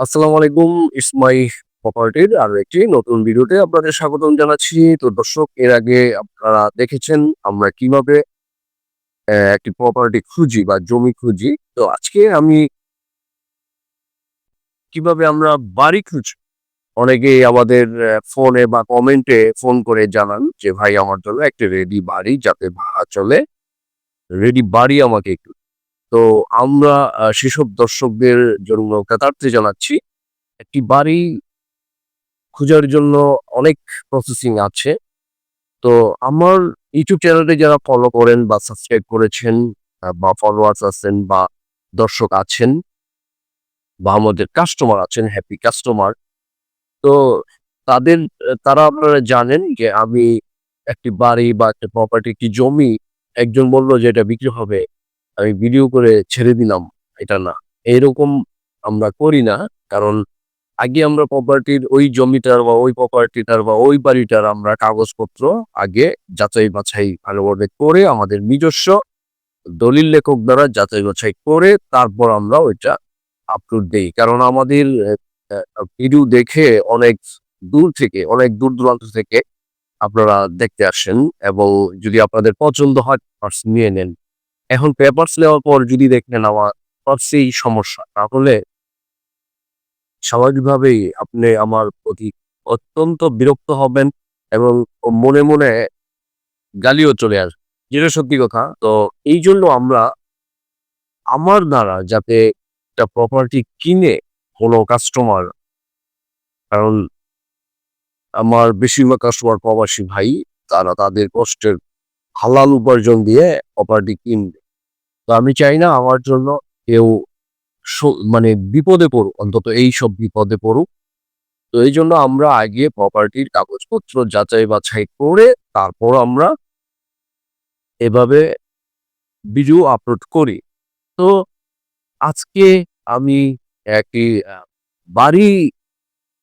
আসসালামু আলাইকুম, it's my প্রপার্টির আরও একটি নতুন ভিডিওতে আপনাদের স্বাগতম জানাচ্ছি। তো দর্শক, এর আগে আপনারা দেখেছেন আমরা কীভাবে একটি প্রপার্টি খুঁজি বা জমি খুঁজি। তো আজকে আমি কীভাবে আমরা বাড়ি খুঁজি অনেকেই আমাদের ফোনে বা কমেন্টে ফোন করে জানান যে, ভাই, আমার জন্য একটি রেডি বাড়ি যাতে ভাড়া চলে। রেডি বাড়ি আমাকে একটু তো আমরা সেসব দর্শকদের জন্য কৃতার্থে জানাচ্ছি, একটি বাড়ি খোঁজার জন্য অনেক প্রসেসিং আছে। তো আমার ইউটিউব চ্যানেলটি যারা ফলো করেন বা সাবস্ক্রাইব করেছেন বা ফলোয়ার্স আছেন বা দর্শক আছেন, বা আমাদের কাস্টমার আছেন হ্যাপি কাস্টমার তো তাদের, তারা আপনারা জানেন যে আমি একটি বাড়ি বা একটা প্রপার্টি একটি জমি, একজন বলল যে এটা বিক্রি হবে। আমি ভিডিও করে ছেড়ে দিলাম, এটা না। এরকম আমরা করি না, কারণ আগে আমরা প্রপার্টির ওই জমিটার বা ওই প্রপার্টিটার বা ওই বাড়িটার আমরা কাগজপত্র আগে যাচাই বাছাই ভালোভাবে করে আমাদের নিজস্ব দলিল লেখক দ্বারা যাচাই বাছাই করে তারপর আমরা ওইটা আপলোড দেই কারণ আমাদের ভিডিও দেখে অনেক দূর থেকে, অনেক দূর দূরান্ত থেকে আপনারা দেখতে আসেন এবং যদি আপনাদের পছন্দ হয় নিয়ে নেন। এখন পেপার্স নেওয়ার পর যদি দেখলেন আমার সেই সমস্যা, তাহলে স্বাভাবিকভাবেই আপনি আমার প্রতি অত্যন্ত বিরক্ত হবেন এবং মনে মনে গালিও চলে আসবে। যেটা সত্যি কথা, তো এই জন্য আমরা আমার দ্বারা যাতে একটা প্রপার্টি কিনে কোনো কাস্টমার কারণ আমার বেশিরভাগ কাস্টমার প্রবাসী ভাই, তারা তাদের কষ্টের হালাল উপার্জন দিয়ে প্রপার্টি কিনবে। তো আমি চাই না আমার জন্য কেউ মানে বিপদে পড়ুক, অন্তত এই সব বিপদে পড়ুক। তো এই জন্য আমরা আগে প্রপার্টির কাগজপত্র যাচাই বাছাই করে তারপর আমরা এভাবে ভিডিও আপলোড করি। তো আজকে আমি একটি বাড়ি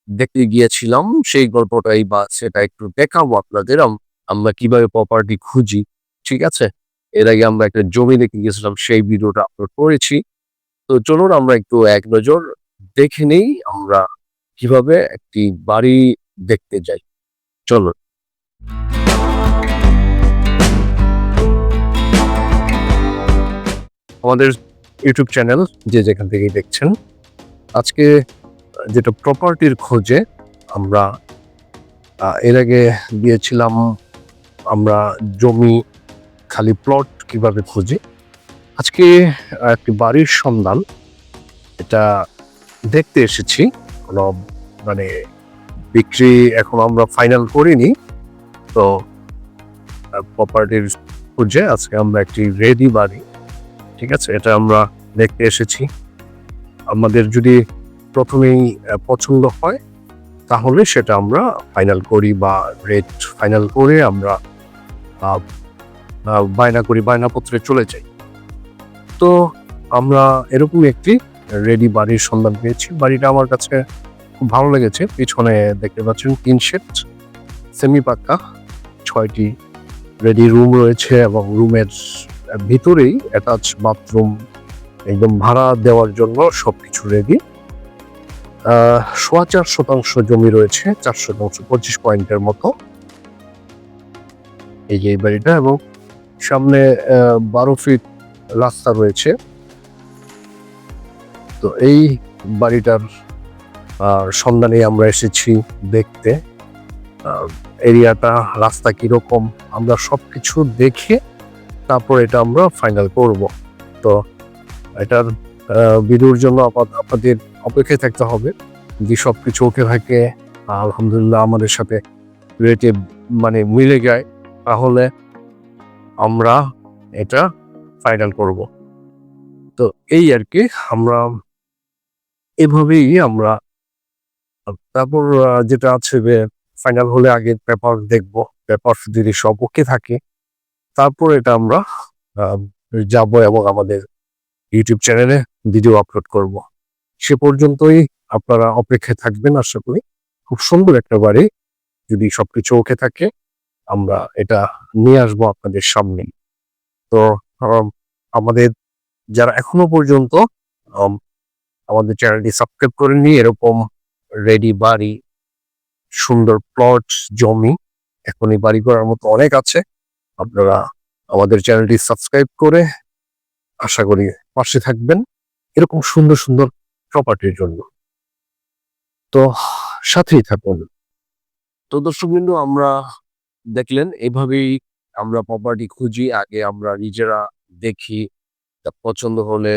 দেখতে গিয়েছিলাম, সেই গল্পটাই বা সেটা একটু দেখাবো আপনাদের, আম- আমরা কীভাবে প্রপার্টি খুঁজি, ঠিক আছে? এর আগে আমরা একটা জমি দেখে গিয়েছিলাম সেই ভিডিওটা আপলোড করেছি। তো চলুন আমরা একটু এক নজর দেখে নেই আমরা কীভাবে একটি বাড়ি দেখতে যাই। চলুন। আমাদের ইউটিউব চ্যানেল যে যেখান থেকেই দেখছেন, আজকে যেটা প্রপার্টির খোঁজে আমরা এর আগে গিয়েছিলাম আমরা জমি খালি প্লট কীভাবে খুঁজি? আজকে একটি বাড়ির সন্ধান। এটা দেখতে এসেছি। কোনো মানে বিক্রি এখন আমরা ফাইনাল করিনি। তো প্রপার্টির খুঁজে আজকে আমরা একটি রেডি বাড়ি। ঠিক আছে? এটা আমরা দেখতে এসেছি। আমাদের যদি প্রথমেই পছন্দ হয়, তাহলে সেটা আমরা ফাইনাল করি বা রেট ফাইনাল করে আমরা বায়না করি, বায়নাপত্রে চলে যাই। তো আমরা এরকম একটি রেডি বাড়ির সন্ধান পেয়েছি। বাড়িটা আমার কাছে খুব ভালো লেগেছে। পিছনে দেখতে পাচ্ছেন তিন সেট সেমি পাক্কা ছয়টি রেডি রুম রয়েছে এবং রুমের ভিতরেই অ্যাটাচ বাথরুম একদম ভাড়া দেওয়ার জন্য সবকিছু রেডি। সোয়া চার শতাংশ জমি রয়েছে, চার শতাংশ, পঁচিশ পয়েন্টের মতো। এই যে বাড়িটা এবং সামনে বারো ফিট রাস্তা রয়েছে। তো এই বাড়িটার সন্ধানে আমরা এসেছি দেখতে। এরিয়াটা, রাস্তা কীরকম, আমরা সব কিছু দেখে তারপর এটা আমরা ফাইনাল করব। তো এটার ভিডিওর জন্য আপনাদের অপেক্ষায় থাকতে হবে যে সব কিছু ওকে থাকে। আলহামদুলিল্লাহ আমাদের সাথে রেটে মানে মিলে যায়। তাহলে আমরা এটা ফাইনাল করব। তো এই আর কি, আমরা এভাবেই আমরা, তারপর যেটা আছে যে ফাইনাল হলে আগে পেপার দেখব পেপার যদি সব ওকে থাকে, তারপর এটা আমরা যাব এবং আমাদের ইউটিউব চ্যানেলে ভিডিও আপলোড করব। সে পর্যন্তই আপনারা অপেক্ষায় থাকবেন, আশা করি। খুব সুন্দর একটা বাড়ি, যদি সবকিছু ওকে থাকে। আমরা এটা নিয়ে আসব আপনাদের সামনে। তো আম, আমাদের যারা এখনও পর্যন্ত আমাদের চ্যানেলটি সাবস্ক্রাইব করে নিয়ে এরকম রেডি বাড়ি সুন্দর প্লট জমি এখনই বাড়ি করার মতো অনেক আছে। আপনারা আমাদের চ্যানেলটি সাবস্ক্রাইব করে আশা করি পাশে থাকবেন এরকম সুন্দর সুন্দর প্রপার্টির জন্য। তো সাথেই থাকুন। তো দর্শকবিন্দু আমরা দেখলেন, এভাবেই আমরা প্রপার্টি খুঁজি, আগে আমরা নিজেরা দেখি পছন্দ হলে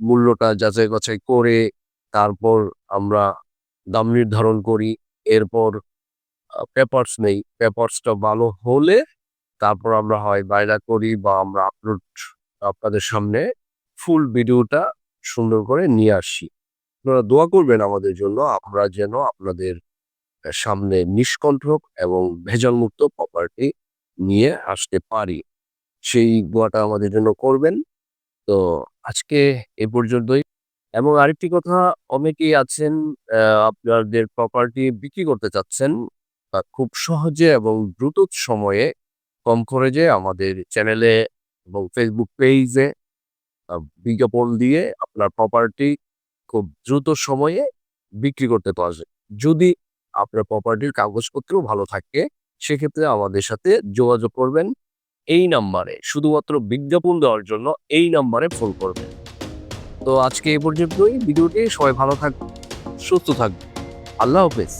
মূল্যটা যাচাই বাছাই করে তারপর আমরা দাম নির্ধারণ করি। এরপর পেপারস নেই। পেপারসটা ভালো হলে তারপর আমরা হয় বাইরা করি বা আমরা আপলোড আপনাদের সামনে ফুল ভিডিওটা সুন্দর করে নিয়ে আসি। আপনারা দোয়া করবেন আমাদের জন্য, আমরা যেন আপনাদের সামনে নিষ্কণ্ঠক এবং ভেজালমুক্ত প্রপার্টি নিয়ে আসতে পারি। সেই দোয়াটা আমাদের জন্য করবেন। তো আজকে এ পর্যন্তই। এবং আরেকটি কথা, অনেকেই আছেন আপনাদের প্রপার্টি বিক্রি করতে চাচ্ছেন খুব সহজে এবং দ্রুত সময়ে কম খরচে আমাদের চ্যানেলে এবং ফেসবুক পেজে বিজ্ঞাপন দিয়ে আপনার প্রপার্টি খুব দ্রুত সময়ে বিক্রি করতে পারবে যদি আপনার প্রপার্টির কাগজপত্র ভালো থাকে, সেক্ষেত্রে আমাদের সাথে যোগাযোগ করবেন এই নাম্বারে। শুধুমাত্র বিজ্ঞাপন দেওয়ার জন্য এই নাম্বারে ফোন করবেন। তো আজকে এ পর্যন্তই। ভিডিওটি সবাই ভালো থাকবে সুস্থ থাকবে আল্লাহ হাফেজ।